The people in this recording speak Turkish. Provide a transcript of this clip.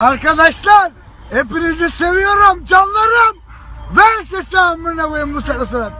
Arkadaşlar hepinizi seviyorum canlarım. Ver sesi amına koyayım bu sırasına.